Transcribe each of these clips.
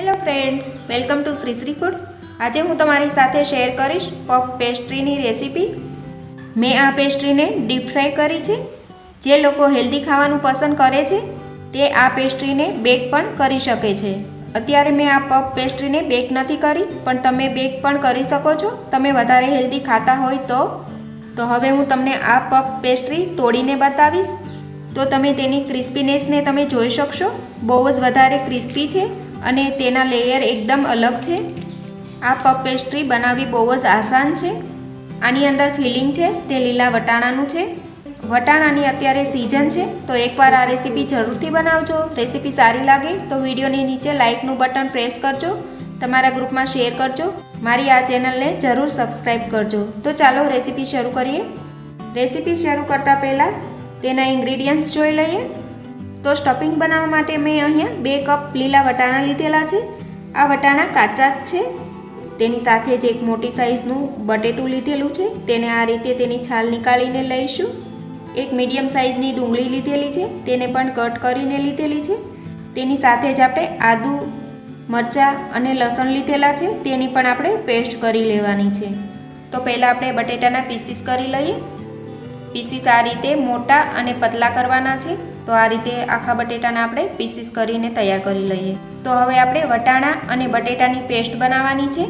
Hello friends welcome to Shri Shri food આજે હું તમારી સાથે શેર કરીશ પફ પેસ્ટ્રીની રેસીપી મેં આ પેસ્ટ્રીને ડીપ ફ્રાય કરી છે. જે લોકો હેલ્ધી ખાવાનું પસંદ કરે છે, તે આ પેસ્ટ્રીને બેક પણ કરી શકે છે. અત્યારે મેં આ પફ પેસ્ટ્રીને બેક નથી કરી, પણ તમે બેક પણ કરી શકો છો. તમે વધારે હેલ્ધી ખાતા હોય તો. તો હવે હું તમને આ પફ પેસ્ટ્રી તોડીને બતાવીશ. તો તમે તેની ક્રિસ્પીનેસને તમે જોઈ શકશો. બહુ જ વધારે ક્રિસ્પી છે. અને તેના લેયર એકદમ અલગ છે. આ પફ પેસ્ટ્રી બનાવવી બહુ જ આસાન છે. આની અંદર ફિલિંગ છે, તે લીલા વટાણાનું છે. વટાણાની અત્યારે સિઝન છે, તો એકવાર આ રેસીપી જરૂરથી બનાવજો. રેસીપી સારી લાગે તો વિડીયોની નીચે લાઇકનું બટન પ્રેસ કરજો. તમારા ગ્રુપમાં શેર કરજો. મારી આ ચેનલને જરૂર સબસ્ક્રાઈબ કરજો. તો ચાલો રેસીપી શરૂ કરીએ. રેસીપી શરૂ કરતાં પહેલાં તેના ઇન્ગ્રીડિયન્ટ્સ જોઈ લઈએ. તો સ્ટફિંગ બનાવવા માટે મેં અહીંયા બે કપ લીલા વટાણા લીધેલા છે. આ વટાણા કાચા જ છે. તેની સાથે જ એક મોટી સાઇઝનું બટેટું લીધેલું છે. તેને આ રીતે તેની છાલ નીકાળીને લઈશું. એક મીડિયમ સાઇઝની ડુંગળી લીધેલી છે. તેને પણ કટ કરીને લીધેલી છે. તેની સાથે જ આપણે આદુ, મરચાં અને લસણ લીધેલા છે. તેની પણ આપણે પેસ્ટ કરી લેવાની છે. તો પહેલાં આપણે બટેટાના પીસીસ કરી લઈએ. પીસીસ આ રીતે મોટા અને પતલા કરવાના છે. તો આ રીતે આખા બટેટાના આપણે પીસીસ કરીને તૈયાર કરી લઈએ. તો હવે આપણે વટાણા અને બટેટાની પેસ્ટ બનાવવાની છે.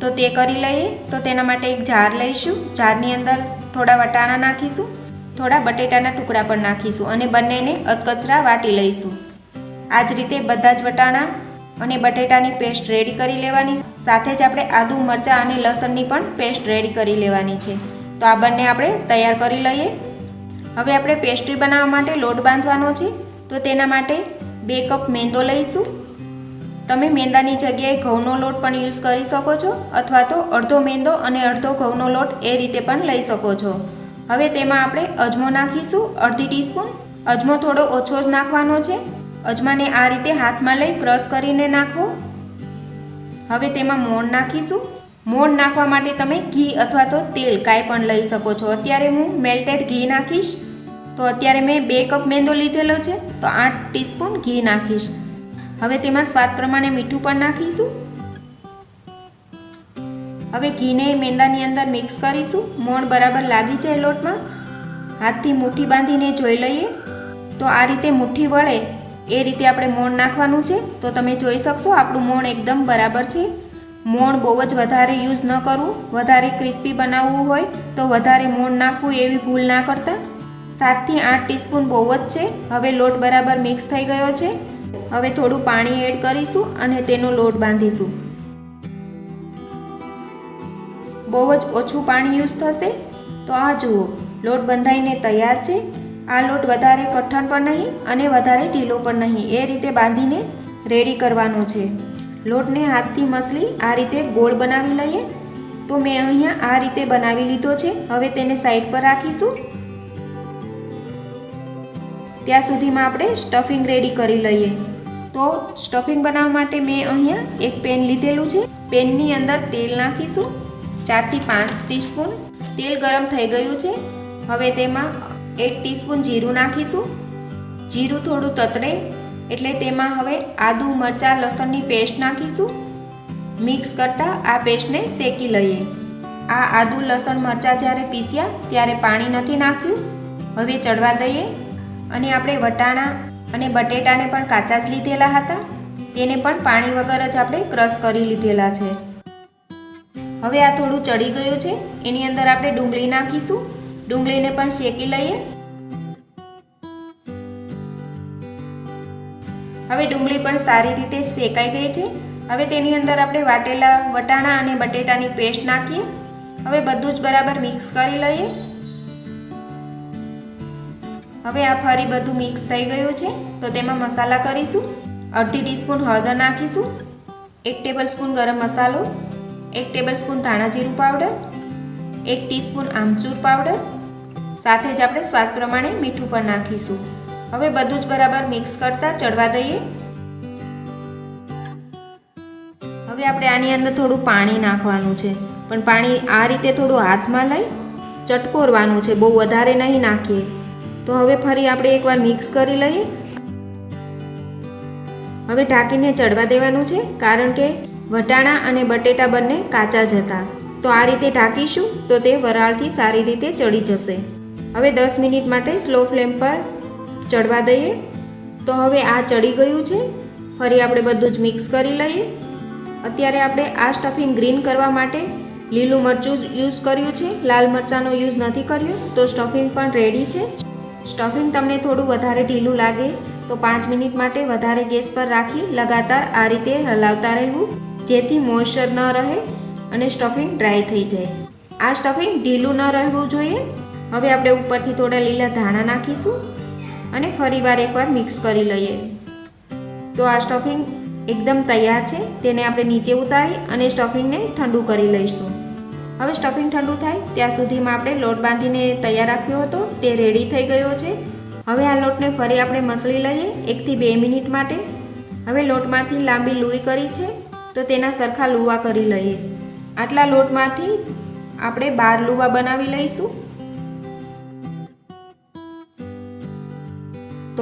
તો તે કરી લઈએ. તો તેના માટે એક જાર લઈશું. જારની અંદર થોડા વટાણા નાખીશું. થોડા બટેટાના ટુકડા પણ નાખીશું અને બંનેને અધકચરા વાટી લઈશું. આ જ રીતે બધા જ વટાણા અને બટેટાની પેસ્ટ રેડી કરી લેવાની સાથે જ આપણે આદુ, મરચાં અને લસણની પણ પેસ્ટ રેડી કરી લેવાની છે. તો આ બંને આપણે તૈયાર કરી લઈએ. હવે આપણે પેસ્ટ્રી બનાવવા માટે લોટ બાંધવાનો છે. તો તેના માટે બે કપ મેંદો લઈશું. તમે મેંદાની જગ્યાએ ઘઉંનો લોટ પણ યુઝ કરી શકો છો, અથવા તો અડધો મેંદો અને અડધો ઘઉંનો લોટ એ રીતે પણ લઈ શકો છો. હવે તેમાં આપણે અજમો નાખીશું, અડધી ટીસ્પૂન અજમો થોડો ઓછો જ નાખવાનો છે. અજમાને આ રીતે હાથમાં લઈ ક્રશ કરીને નાખવો હવે તેમાં મોણ નાખીશું. મોણ નાખવા માટે તમે ઘી અથવા તો તેલ કાંઈ પણ લઈ શકો છો. અત્યારે હું મેલ્ટેડ ઘી નાખીશ. તો અત્યારે મેં બે કપ મેંદો લીધેલો છે. તો આઠ ટીસ્પૂન ઘી નાખીશ. હવે તેમાં સ્વાદ પ્રમાણે મીઠું પણ નાખીશું. હવે ઘીને મેંદાની અંદર મિક્સ કરીશું. મોણ બરાબર લાગી જાય લોટમાં. હાથથી મુઠ્ઠી બાંધીને જોઈ લઈએ. તો આ રીતે મુઠ્ઠી વળે. એ રીતે આપણે મોણ નાખવાનું છે. તો તમે જોઈ શકશો આપણું મોણ એકદમ બરાબર છે. મોણ બહુ જ વધારે યુઝ ન કરવું. વધારે ક્રિસ્પી બનાવવું હોય તો વધારે મોણ નાખવું એવી ભૂલ ના કરતા. સાતથી આઠ ટીસ્પૂન બહુ જ છે. હવે લોટ બરાબર મિક્સ થઈ ગયો છે. હવે થોડું પાણી એડ કરીશું અને તેનો લોટ બાંધીશું. બહુ જ ઓછું પાણી યુઝ થશે. તો આ જુઓ, લોટ બંધાઈને તૈયાર છે. આ લોટ વધારે કઠણ પણ નહીં અને વધારે ઢીલો પણ નહીં. એ રીતે બાંધીને રેડી કરવાનો છે. લોટને હાથથી મસલી આ રીતે ગોળ બનાવી લઈએ. તો મેં અહીંયા આ રીતે બનાવી લીધો છે. હવે તેને સાઈડ પર રાખીશું. ત્યાં સુધીમાં આપણે સ્ટફિંગ રેડી કરી લઈએ. તો સ્ટફિંગ બનાવવા માટે મેં અહીંયા એક પેન લીધેલું છે. પેનની અંદર તેલ નાખીશું. ચારથી પાંચ ટીસ્પૂન. તેલ ગરમ થઈ ગયું છે. હવે તેમાં એક ટીસ્પૂન જીરું નાખીશું. જીરું થોડું તતડે. એટલે તેમાં હવે આદુ, મરચાં, લસણની પેસ્ટ નાખીશું. મિક્સ કરતાં આ પેસ્ટને શેકી લઈએ. આ આદુ, લસણ, મરચાં જ્યારે પીસ્યા ત્યારે પાણી નથી નાખ્યું. હવે ચડવા દઈએ અને આપણે વટાણા અને બટેટાને પણ કાચા જ લીધેલા હતા. તેને પણ પાણી વગર જ આપણે ક્રશ કરી લીધેલા છે. હવે આ થોડું ચડી ગયું છે. એની અંદર આપણે ડુંગળી નાખીશું. ડુંગળીને પણ શેકી લઈએ. હવે ડુંગળી પણ સારી રીતે શેકાઈ ગઈ છે. હવે તેની અંદર આપણે વાટેલા વટાણા અને બટેટાની પેસ્ટ નાખીએ. હવે બધું જ બરાબર મિક્સ કરી લઈએ. હવે આ ફરી બધું મિક્સ થઈ ગયું છે. તો તેમાં મસાલા કરીશું. અડધી ટીસ્પૂન હળદર નાખીશું. એક ટેબલ સ્પૂન ગરમ મસાલો. એક ટેબલ સ્પૂન ધાણા જીરું પાવડર. એક ટીસ્પૂન આમચૂર પાવડર. સાથે જ આપણે સ્વાદ પ્રમાણે મીઠું પણ નાખીશું. હવે બધું જ બરાબર મિક્સ કરતા ચડવા દઈએ. હવે આપણે આની અંદર થોડું પાણી નાખવાનું છે. પણ પાણી આ રીતે થોડું હાથમાં લઈ ચટકોરવાનું છે. બહુ વધારે નહીં નાખીએ. તો હવે ફરી આપણે એકવાર મિક્સ કરી લઈએ. હવે ઢાંકીને ચડવા દેવાનું છે. કારણ કે વટાણા અને બટેટા બંને કાચા જ હતા. તો આ રીતે ઢાંકીશું તો તે વરાળથી સારી રીતે ચડી જશે. હવે દસ મિનિટ માટે સ્લો ફ્લેમ પર ચડવા દઈએ. તો હવે આ ચડી ગયું છે. ફરી આપણે બધું જ મિક્સ કરી લઈએ. અત્યારે આપણે આ સ્ટફિંગ ગ્રીન કરવા માટે લીલું મરચું જ યુઝ કર્યું છે. લાલ મરચાંનો યુઝ નથી કર્યો. તો સ્ટફિંગ પણ રેડી છે. સ્ટફિંગ તમને થોડું વધારે ઢીલું લાગે તો પાંચ મિનિટ માટે વધારે ગેસ પર રાખી લગાતાર આ રીતે હલાવતા રહેવું, જેથી મોઇશ્ચર ન રહે અને સ્ટફિંગ ડ્રાય થઈ જાય. આ સ્ટફિંગ ઢીલું ન રહેવું જોઈએ. હવે આપણે ઉપરથી થોડા લીલા ધાણા નાખીશું. અને ફરીવાર એકવાર મિક્સ કરી લઈએ. તો આ સ્ટફિંગ એકદમ તૈયાર છે. તેને આપણે નીચે ઉતારી અને સ્ટફિંગને ઠંડુ કરી લઈશું. હવે સ્ટફિંગ ઠંડુ થાય ત્યાં સુધીમાં આપણે લોટ બાંધીને તૈયાર રાખ્યો હતો. તે રેડી થઈ ગયો છે. હવે આ લોટને ફરી આપણે મસળી લઈએ એકથી બે મિનિટ માટે. હવે લોટમાંથી લાંબી લૂઈ કરી છે. તો તેના સરખા લુવા કરી લઈએ. આટલા લોટમાંથી આપણે બાર લુવા બનાવી લઈશું.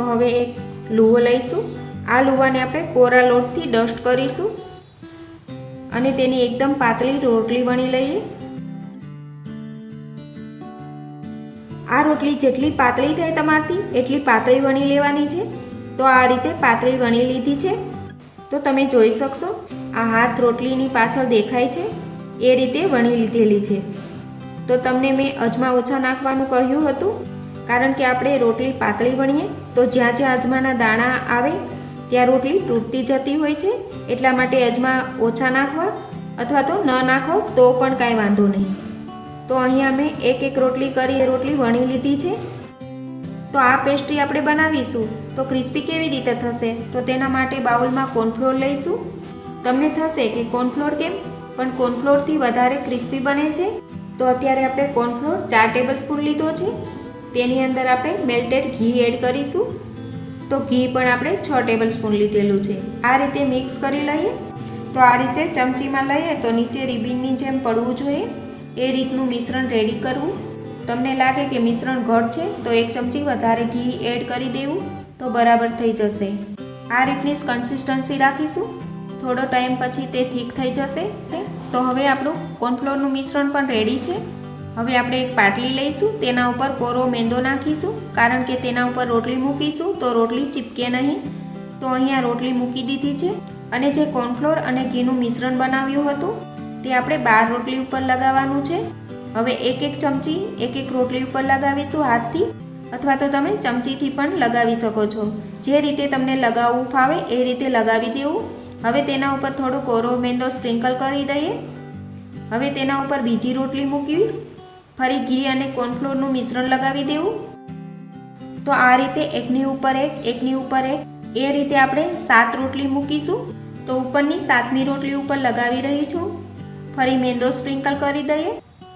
તો હવે એક લુવો લઈશું. આ લુવાને આપણે કોરા લોટથી ડસ્ટ કરીશું અને તેની એકદમ પાતળી રોટલી વણી લઈએ. આ રોટલી જેટલી પાતળી થાય તમારથી, એટલી પાતળી વણી લેવાની છે. તો આ રીતે પાતળી વણી લીધી છે. તો તમે જોઈ શકશો, આ હાથ રોટલીની પાછળ દેખાય છે. એ રીતે વણી લીધેલી છે. તો તમને મેં અજમા ઓછા નાખવાનું કહ્યું હતું, કારણ કે આપણે રોટલી પાતળી વણીએ. તો જ્યાં જ્યાં અજમાના દાણા આવે, ત્યાં રોટલી તૂટતી જતી હોય છે. એટલા માટે અજમા ઓછા નાખવા અથવા તો ન નાખો તો પણ કાંઈ વાંધો નહીં. તો અહીંયા મેં એક એક રોટલી કરી રોટલી વણી લીધી છે. તો આ પેસ્ટ્રી આપણે બનાવીશું. તો ક્રિસ્પી કેવી રીતે થશે? તો તેના માટે બાઉલમાં કોર્નફ્લોર લઈશું. તમને થશે કે કોર્નફ્લોર કેમ? પણ કોર્નફ્લોરથી વધારે ક્રિસ્પી બને છે. તો અત્યારે આપણે કોર્નફ્લોર ચાર ટેબલ સ્પૂન લીધો છે. તેની અંદર આપણે મેલ્ટેડ ઘી એડ કરીશું. તો ઘી પણ આપણે છ ટેબલ સ્પૂન લીધેલું છે. આ રીતે મિક્સ કરી લઈએ. તો આ રીતે ચમચીમાં લઈએ તો નીચે રિબિનની જેમ પડવું જોઈએ. એ રીતનું મિશ્રણ રેડી કરવું. તમને લાગે કે મિશ્રણ ઘટ છે, તો એક ચમચી વધારે ઘી એડ કરી દેવું. તો બરાબર થઈ જશે. આ રીતની કન્સિસ્ટન્સી રાખીશું. થોડો ટાઈમ પછી તે થીક થઈ જશે. તો હવે આપણું કોર્નફ્લોરનું મિશ્રણ પણ રેડી છે. હવે આપણે એક પાટલી લઈશું, તેના ઉપર કોરો મેંદો નાખીશું, કારણ કે તેના ઉપર રોટલી મૂકીશું, તો રોટલી ચીપકે નહીં. તો અહીંયા રોટલી મૂકી દીધી છે, અને જે કોર્નફ્લોર અને ઘીનું મિશ્રણ બનાવ્યું હતું, તે આપણે બાર રોટલી ઉપર લગાવવાનું છે. હવે એક એક ચમચી, એક એક રોટલી ઉપર લગાવીશું હાથથી, અથવા તો તમે ચમચીથી પણ લગાવી શકો છો. જે રીતે તમને લગાવવું ફાવે એ રીતે લગાવી દેવું. હવે તેના ઉપર થોડો કોરો મેંદો સ્પ્રિંકલ કરી દઈએ. હવે તેના ઉપર બીજી રોટલી મૂકવી. ફરી ઘી અને કોર્નફ્લોરનું મિશ્રણ લગાવી દેવું. તો આ રીતે એકની ઉપર એક, એકની ઉપર એક, એ રીતે આપણે સાત રોટલી મૂકીશું. તો ઉપરની સાતમી રોટલી ઉપર લગાવી રહી છું. ફરી મેંદો સ્પ્રિંકલ કરી દઈએ.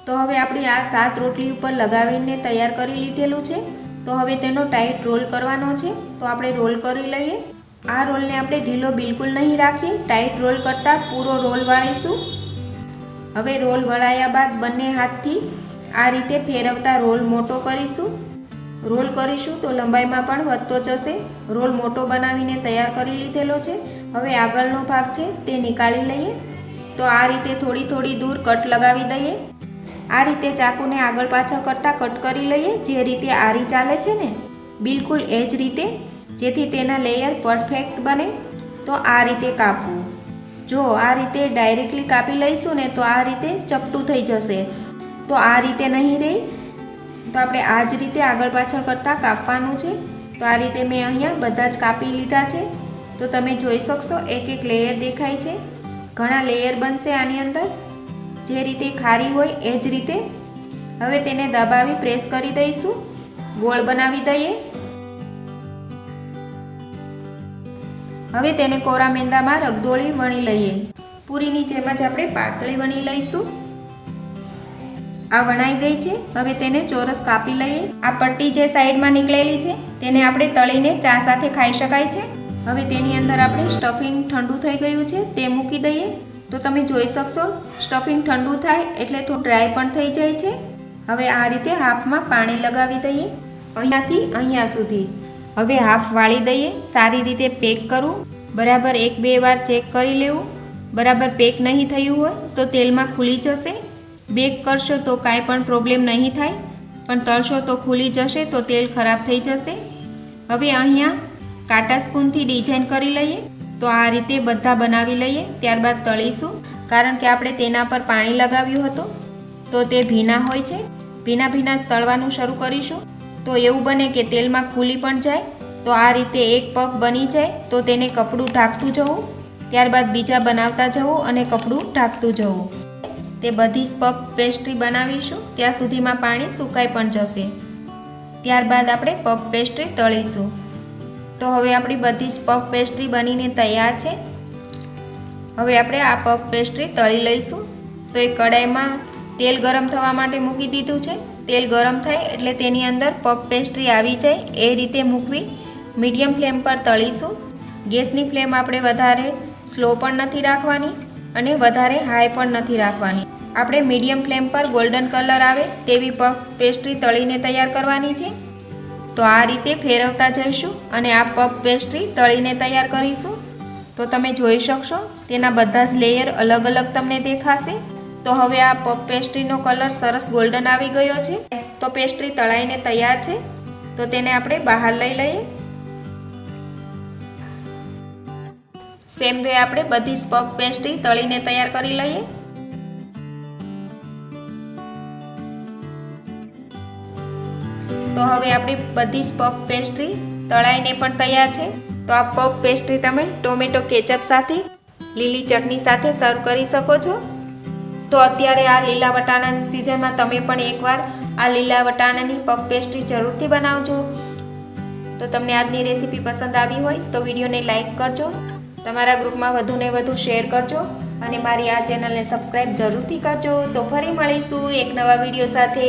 તો હવે આપણી આ સાત રોટલી ઉપર લગાવીને તૈયાર કરી લીધેલું છે. તો હવે તેનો ટાઈટ રોલ કરવાનો છે. તો આપણે રોલ કરી લઈએ. આ રોલને આપણે ઢીલો બિલકુલ નહીં રાખીએ ટાઈટ રોલ કરતાં પૂરો રોલ વાળીશું. હવે રોલ વળાયા બાદ બંને હાથથી આ રીતે ફેરવતા રોલ મોટો કરીશું. રોલ કરીશું તો લંબાઈમાં પણ વધતો જશે. રોલ મોટો બનાવીને તૈયાર કરી લીધેલો છે. હવે આગળનો ભાગ છે તે નીકાળી લઈએ. તો આ રીતે થોડી થોડી દૂર કટ લગાવી દઈએ. આ રીતે ચાકુને આગળ પાછળ કરતાં કટ કરી લઈએ, જે રીતે આરી ચાલે છે ને? બિલકુલ એ જ રીતે, જેથી તેના લેયર પરફેક્ટ બને. તો આ રીતે કાપવું. જો આ રીતે ડાયરેક્ટલી કાપી લઈશું ને, તો આ રીતે ચપટું થઈ જશે. તો આ રીતે નહીં રહે તો આપણે આ જ રીતે આગળ પાછળ કરતાં કાપવાનું છે. તો આ રીતે મેં અહીંયા બધા જ કાપી લીધા છે. તો તમે જોઈ શકશો, એક એક લેયર દેખાય છે. ઘણા લેયર બનશે આની અંદર. જે રીતે ખારી હોય એ જ રીતે. હવે તેને દબાવી પ્રેસ કરી દઈશું. ગોળ બનાવી દઈએ. હવે તેને કોરા મેંદામાં રગદોળી વણી લઈએ. પૂરીની જેમ જ આપણે પાતળી વણી લઈશું. આ વણાઈ ગઈ છે. હવે તેને ચોરસ કાપી લઈએ. આ પટ્ટી જે સાઈડમાં નીકળેલી છે, તેને આપણે તળીને ચા સાથે ખાઈ શકાય છે. હવે તેની અંદર આપણે સ્ટફિંગ ઠંડુ થઈ ગયું છે, તે મૂકી દઈએ. તો તમે જોઈ શકશો, સ્ટફિંગ ઠંડુ થાય એટલે થોડું ડ્રાય પણ થઈ જાય છે. હવે આ રીતે હાફમાં પાણી લગાવી દઈએ. અહીંયાથી અહીંયા સુધી. હવે હાફ વાળી દઈએ. સારી રીતે પેક કરું. બરાબર એક બે વાર ચેક કરી લેવું. બરાબર પેક નહીં થયું હોય તો તેલમાં ખુલી જશે. બેક કરશો તો કાંઈ પણ પ્રોબ્લેમ નહીં થાય. પણ તળશો તો ખુલી જશે તો તેલ ખરાબ થઈ જશે. હવે અહીંયા કાંટા સ્પૂનથી ડિઝાઇન કરી લઈએ. તો આ રીતે બધા બનાવી લઈએ, ત્યારબાદ તળીશું. કારણ કે આપણે તેના પર પાણી લગાવ્યું હતું. તો તે ભીના હોય છે. ભીના ભીના તળવાનું શરૂ કરીશું. તો એવું બને કે તેલમાં ખુલી પણ જાય. તો આ રીતે એક પફ બની જાય. તો તેને કપડું ઢાંકતું જવું. ત્યારબાદ બીજા બનાવતા જવું અને કપડું ઢાંકતું જવું. તે બધી જ પફ પેસ્ટ્રી બનાવીશું. ત્યાં સુધીમાં પાણી સુકાઈ પણ જશે. ત્યારબાદ આપણે પફ પેસ્ટ્રી તળીશું. તો હવે આપણી બધી જ પફ પેસ્ટ્રી બનીને તૈયાર છે. હવે આપણે આ પફ પેસ્ટ્રી તળી લઈશું. તો એ કડાઈમાં તેલ ગરમ થવા માટે મૂકી દીધું છે. તેલ ગરમ થાય એટલે તેની અંદર પફ પેસ્ટ્રી આવી જાય. એ રીતે મૂકવી મીડિયમ ફ્લેમ પર તળીશું. ગેસની ફ્લેમ આપણે વધારે સ્લો પણ નથી રાખવાની અને વધારે હાઈ પણ નથી રાખવાની. આપણે મીડિયમ ફ્લેમ પર ગોલ્ડન કલર આવે તેવી પફ પેસ્ટ્રી તળીને તૈયાર કરવાની છે. તો આ રીતે ફેરવતા જઈશું અને આ પફ પેસ્ટ્રી તળીને તૈયાર કરીશું. તો તમે જોઈ શકશો, તેના બધા જ લેયર અલગ અલગ તમને દેખાશે. તો હવે આ પફ પેસ્ટ્રીનો કલર સરસ ગોલ્ડન આવી ગયો છે. તો પેસ્ટ્રી તળાઈને તૈયાર છે. તો તેને આપણે બહાર લઈ લઈએ. સેમ વે આપણે બધી જ પફ પેસ્ટ્રી તળીને તૈયાર કરી લઈએ. તો હવે આપણી બધી જ પફ પેસ્ટ્રી તળાઈને પણ તૈયાર છે. તો આ પફ પેસ્ટ્રી તમે ટોમેટો કેચઅપ સાથે, લીલી ચટણી સાથે સર્વ કરી શકો છો. તો અત્યારે આ લીલા વટાણાની સિઝનમાં તમે પણ એકવાર આ લીલા વટાણાની પફ પેસ્ટ્રી જરૂરથી બનાવજો. તો તમને આજની રેસીપી પસંદ આવી હોય તો વિડીયોને લાઇક કરજો. તમારા ગ્રુપમાં વધુને વધુ શેર કરજો. અને મારી આ ચેનલને સબસ્ક્રાઈબ જરૂરથી કરજો. તો ફરી મળીશું એક નવા વીડિયો સાથે.